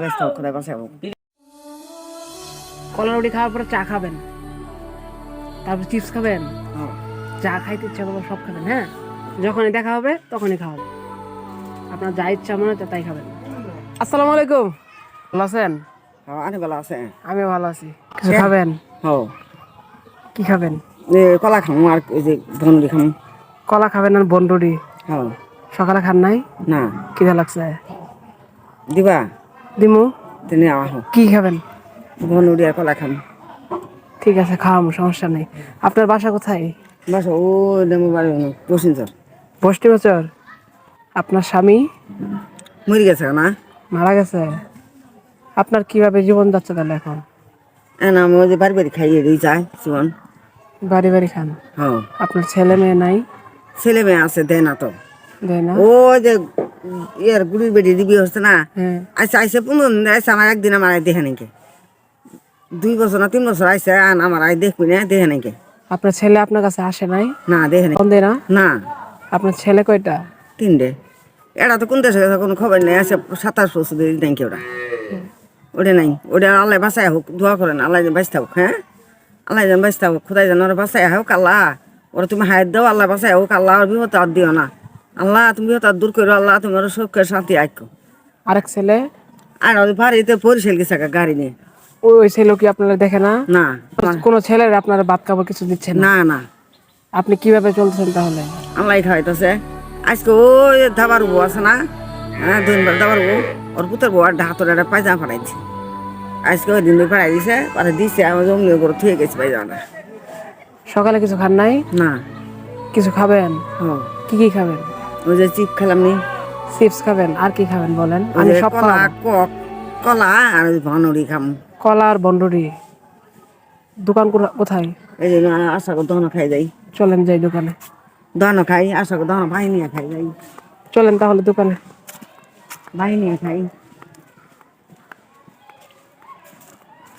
ব্যস্ত বাঁচাবো কলা রুটি খাওয়ার পরে চা খাবেন? তারপর চিপস খাবেন? হ্যাঁ যা খাইতে ইচ্ছা করবে সব খাবেন হ্যাঁ? যখনই দেখা হবে তখনই খাওয়াবো আপনার যা ইচ্ছা মনে হচ্ছে তাই খাবেন। আসসালামু আলাইকুম। ভালো আছেন? হ্যাঁ আনি বেলা আছে। আমি ভালো আছি। কিছু খাবেন? হ্যাঁ কি খাবেন? কলা খামু আর ওই যে ধনুরি খামু। কলা খাবেন আর বন্ডুরি হ্যাঁ। সকালে খান নাই? না। কিনা লাগছে। দিবা? দিমু? তিনি আহ। কি খাবেন? আর কলা খামু। ঠিক আছে খাওয়াম সমস্যা নেই। আপনার বাসা কোথায়? বাস ও দেমো বাড়ি পশ্চিম চর। বষ্টি বছর আপনার স্বামী? মরে গেছে না। মারা গেছে? আপনার কীভাবে জীবন যাচ্ছে তাহলে এখন? এনা আমি ওই যে বাড়ি বাড়ি খাইয়ে দিই যাই জীবন। বাড়ি বাড়ি খান? হ্যাঁ। আপনার ছেলে মেয়ে নাই? ছেলে মেয়ে আছে দেয় না তো। দেয় না? ও যে ইয়ার গুড়ির বেটি দিবি হচ্ছে না? আচ্ছা আইসে পনেরো দিন আইসে আমার একদিন আমার আই দেখে নাকি? দুই বছর না তিন বছর আইসে আন আমার আই দেখবি না দেখে নাকি? আপনার ছেলে আপনার কাছে আসে নাই? না দেখে নাকি? ফোন না? না। আপনার ছেলে কয়টা? তিনটে। এটা তো কোন দেশে গেছে কোনো খবর নেই আছে সাতাশ বছর দিয়ে নাই ওরা ওটা? নাই। ওটা আল্লাহ বাসায় হোক দোয়া করেন আল্লাহ যেন বাঁচতে হোক হ্যাঁ আল্লাহ যেন বাঁচতে হোক খোদাই যেন ওরা বাসায় হোক আল্লাহ। ওরা তুমি হায়াত দাও আল্লাহ বাসায় হোক আল্লাহ আর বিহত আর দিও না। আল্লাহ তুমি আর দূর করো আল্লাহ তুমি ওরা সুখের শান্তি আইকো। আরেক ছেলে? আর ওই বাড়িতে পরিশেল গেছে গাড়ি নিয়ে। ওই ওই ছেলে কি আপনারা দেখে না? না। কোনো ছেলের আপনারা ভাত খাবার কিছু দিচ্ছে না? না আপনি কীভাবে চলছেন তাহলে? আল্লাহ খাওয়াইতেছে। আজকে ওই ধাবার বউ আছে না? হ্যাঁ দুইবার ধাবার বউ। ওর পুতের বউ আর হাতের একটা পায়জামা ফাটাইছে। আজকে ওই দিন ফাটাই দিছে পরে দিছে আমার জঙ্গলি করে থুয়ে গেছে পায়জামাটা। সকালে কিছু খান নাই? না। কিছু খাবেন? কি কি খাবেন? ওই যে চিপ খেলাম নি। চিপস খাবেন? আর কি খাবেন বলেন? আমি সব কলা কক কলা আর ওই খাম কলা আর বন্ডরি দোকান কোথায়? এই যে আশা করে দহন খাই যাই। চলেন যাই দোকানে। দহন খাই আশা করে দহন ভাই নিয়ে খাই যাই। চলেন তাহলে দোকানে। ভাই নিয়ে খাই।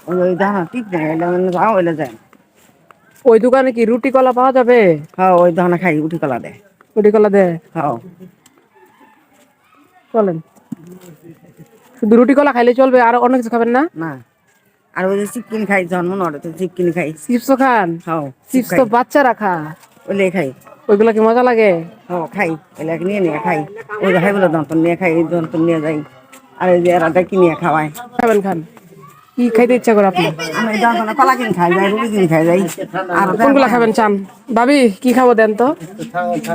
ওই দহন ঠিক না এটা মানে যাও ওইলে যায়। ওই দোকানে কি রুটি কলা পাওয়া যাবে? হ্যাঁ ওই দহন খাই উঠি কলা দেয় রুটি কলা দে। চলেন। শুধু রুটি কলা খাইলে চলবে আর অন্য কিছু খাবেন না? না। আর ওই চিকেন খাই জন্ম নড়ে তো চিকেন খাই। চিপসও খান? হ্যাঁ চিপস তো বাচ্চা রাখা ওইলে খাই। ওইগুলা কি মজা লাগে? হ্যাঁ খাই। ওইলে নিয়ে নিয়ে খাই। ওই খাই বলে দন্তন নিয়ে খাই দন্তন নিয়ে যাই। আর এই যে এরাটা কিনে খাওয়াই খাবেন খান। কি খাইতে ইচ্ছা করে আপনি? আমি দন্তনে কলা কিনে খাই যাই রুটি কিনে খাই যাই। আর কোনগুলা খাবেন চান ভাবি কি খাব দেন তো?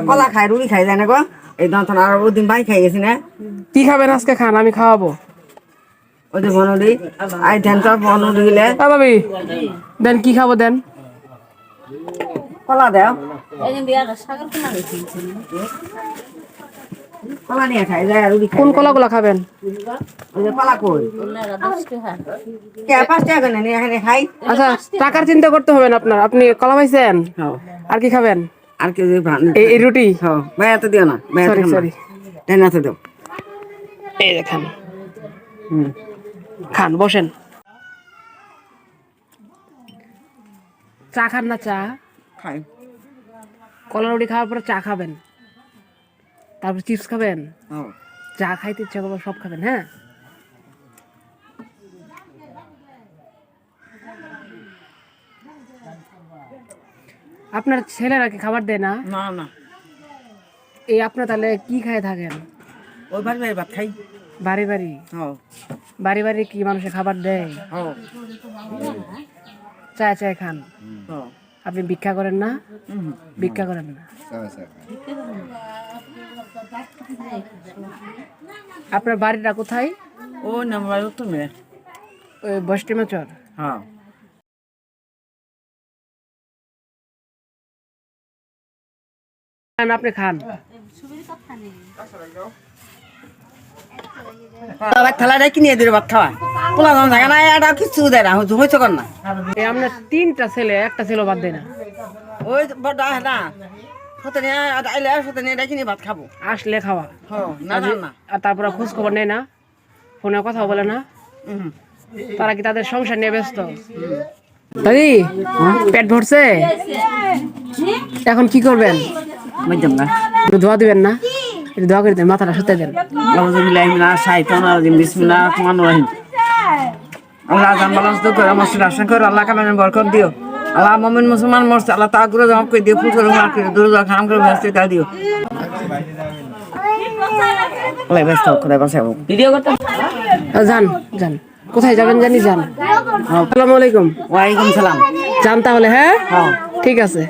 কলা খাই রুটি খাই যায় না গো। এই দন্তন আর ওদিন বাই খাই গেছি না। কি খাবেন আজকে খান? আমি খাওয়াবো। ওই যে বনরি আই ধান তো বনরি গেলে। ভাবি দেন কি খাব দেন? কলা দেও। কলা নিয়ে খাই যায় রুটি কোন কলাগুলা খাবেন? ওই যে কলা কই? কে পাঁচ টাকা করে এখানে খাই। আচ্ছা টাকার চিন্তা করতে হবে না আপনার। আপনি কলা পাইছেন? হ্যাঁ। আর কি খাবেন? আর কি এই রুটি? হ্যাঁ ভাই এত দিও না ভাই সরি সরি দেন এত দিও। এই দেখেন হুম। খান বসেন। চা খান না চা? খাই। কলা রুটি খাওয়ার পরে চা খাবেন? তারপর চিপস খাবেন? যা খাইতে ইচ্ছা করবে সব খাবেন হ্যাঁ? আপনার ছেলেরা কি খাবার দেয় না? না না। এই আপনার তাহলে কি খায় থাকেন? ওই ভাই ভাই ভাত খাই। বাড়ি বাড়ি? বাড়ি বাড়ি কি মানুষে খাবার দেয়? চায় চায় খান। আপনি ভিক্ষা করেন না? ভিক্ষা করেন না। আপনার বাড়িটা কোথায়? ও নাম্বার ওই বস্টিমাচর হ্যাঁ। খান আপনি খান। ভাত থালাটা কিনে দিলে ভাত খাওয়া। পোলা জন থাকে না এটা কিছু দেয় না হয়তো হয়েছে না। এই আপনার তিনটা ছেলে একটা ছেলে বাদ দেয় না। ওই বড় না সতে আইলে সতে নিয়ে কিনে ভাত খাব। আসলে খাওয়া। হ্যাঁ না না না। আর তারপরে খোঁজ খবর নেয় না ফোনে কথা বলে না। তারা কি তাদের সংসার নিয়ে ব্যস্ত? দাদি পেট ভরছে? এখন কি করবেন? ধোয়া দিবেন না? একটু দোয়া করে দেন মাথাটা সুতাই দেন। আল্লাহ জান বালাস তো করে আমার রাশন করে আল্লাহ কামেন বরকত দিও। আল্লাহ মুমিন মুসলমান মরছে আল্লাহ তা গুলো জমা করে দিও ফুল করে মার করে দূর দূর খাম করে করে দিও। আল্লাহ ব্যস্ত করে বাঁচাবো ভিডিও করতে আহ, যান যান। কোথায় যাবেন জানি যান। আসসালামু আলাইকুম। ওয়ালাইকুম সালাম। যান তাহলে হ্যাঁ? হ্যাঁ। ঠিক আছে।